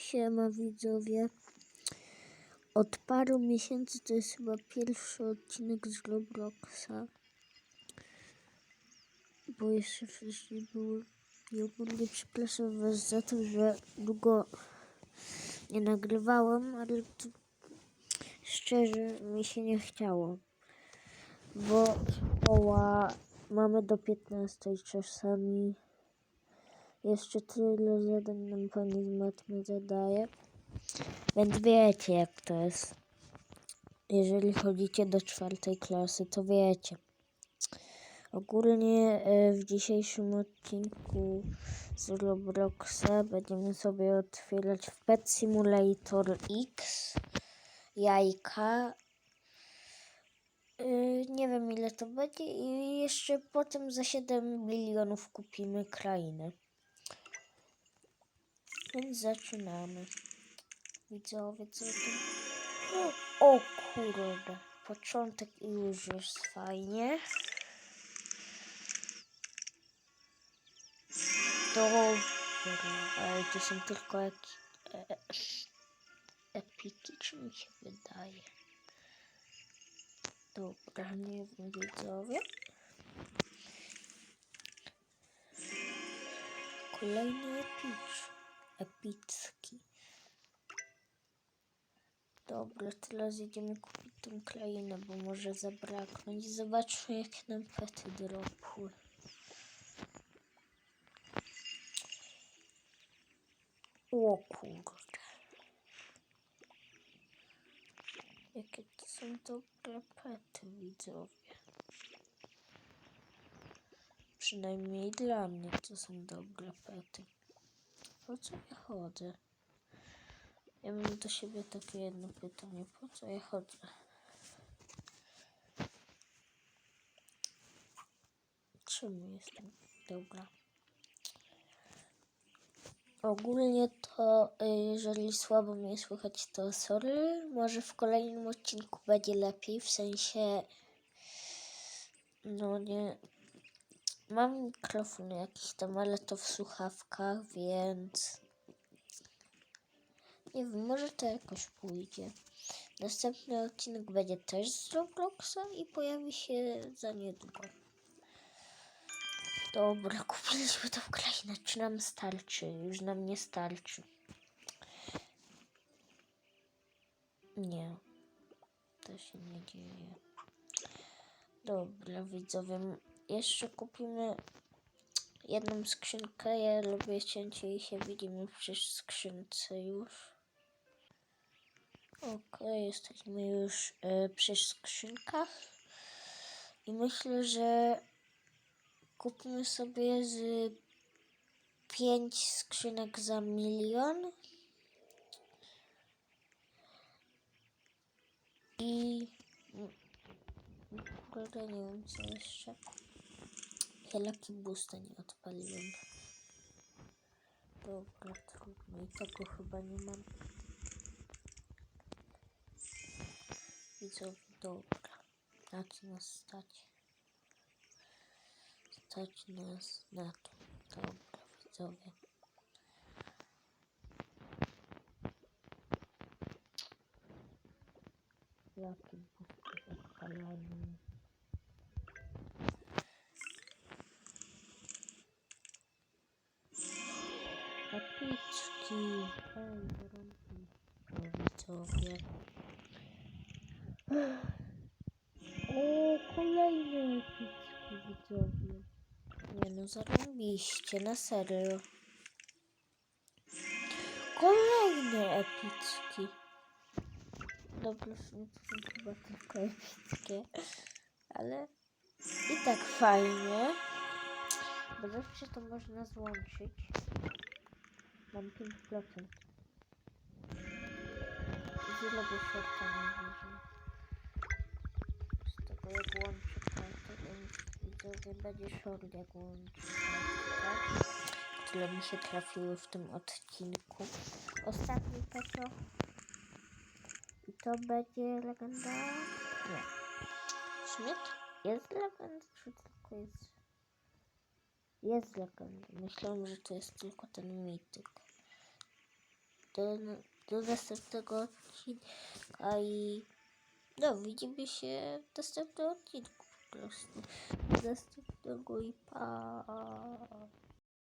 Siema widzowie. Od paru miesięcy to jest chyba pierwszy odcinek z Robloxa. Bo jeszcze wcześniej były. I ogólnie przepraszam was za to, że długo nie nagrywałem, ale to szczerze mi się nie chciało. Bo szkoła mamy do 15 czasami. Jeszcze tyle zadań nam pani z matmy zadaje. Więc wiecie jak to jest. Jeżeli chodzicie do czwartej klasy, to wiecie. Ogólnie e, w dzisiejszym odcinku z Robloxa będziemy sobie otwierać w Pet Simulator X jajka. E, Nie wiem ile to będzie i jeszcze potem za 7 milionów kupimy krainę. Więc zaczynamy. Widzowie, co to? O kurde, początek i już jest fajnie. Dobra, ale to są tylko jak e, epiki, czy mi się wydaje. Dobra, nie wiem, widzowie. Kolejny epicz, epicki. Dobra, teraz idziemy kupić tą krainę, bo może zabraknąć. Zobaczmy, jak nam pety dropły. O kurde. Jakie to są dobre pety, widzowie. Przynajmniej dla mnie to są dobre pety. Po co ja chodzę? Ja mam do siebie takie jedno pytanie. Po co ja chodzę? Czemu jestem? Dobra. Ogólnie to, y, jeżeli słabo mnie słychać, to sorry. Może w kolejnym odcinku będzie lepiej, w sensie... No nie... Mam mikrofon jakiś tam, ale to w słuchawkach, więc... Nie wiem, może to jakoś pójdzie. Następny odcinek będzie też z Robloxa i pojawi się za niedługo. Dobra, kupiliśmy tą krainę. Czy nam starczy? Już nam nie starczy. Nie. To się nie dzieje. Dobra, widzowie. Jeszcze kupimy jedną skrzynkę. Ja lubię cięcie i się widzimy przy skrzynce już. Okej, jesteśmy już e, przy skrzynkach. I myślę, że kupmy sobie z pięć skrzynek za milion. I kurde, nie wiem co jeszcze. Lucky Boosta nie odpaliłem. Dobra, trudno. I tego chyba nie mam. Widzowie, dobra. Na co nas stać? Stać nas na to. Dobra, widzowie. Jaki booster odpalany. Kapiczki. Ej, gorący. O, widzowie. O, kolejne epicki widzowie. Nie no, zarobiście, na serio. Kolejne epicki. Dobra, są to chyba tylko epickie. Ale i tak fajnie. Bo zawsze to można złączyć. Mam 5%. Zrobię shorta najwyżej z tego jak łączy kartę, więc widzowie będzie short jak łączy kartę, tak? Które mi się trafiły w tym odcinku. Ostatni pecio. I to będzie legenda? Nie. Schmidt? Jest legenda, czy tylko jest... Jest legenda. Myślałem, że to jest tylko ten mityk. do, do następnego odcinka i no, widzimy się w następnym odcinku po prostu. Do następnego i pa.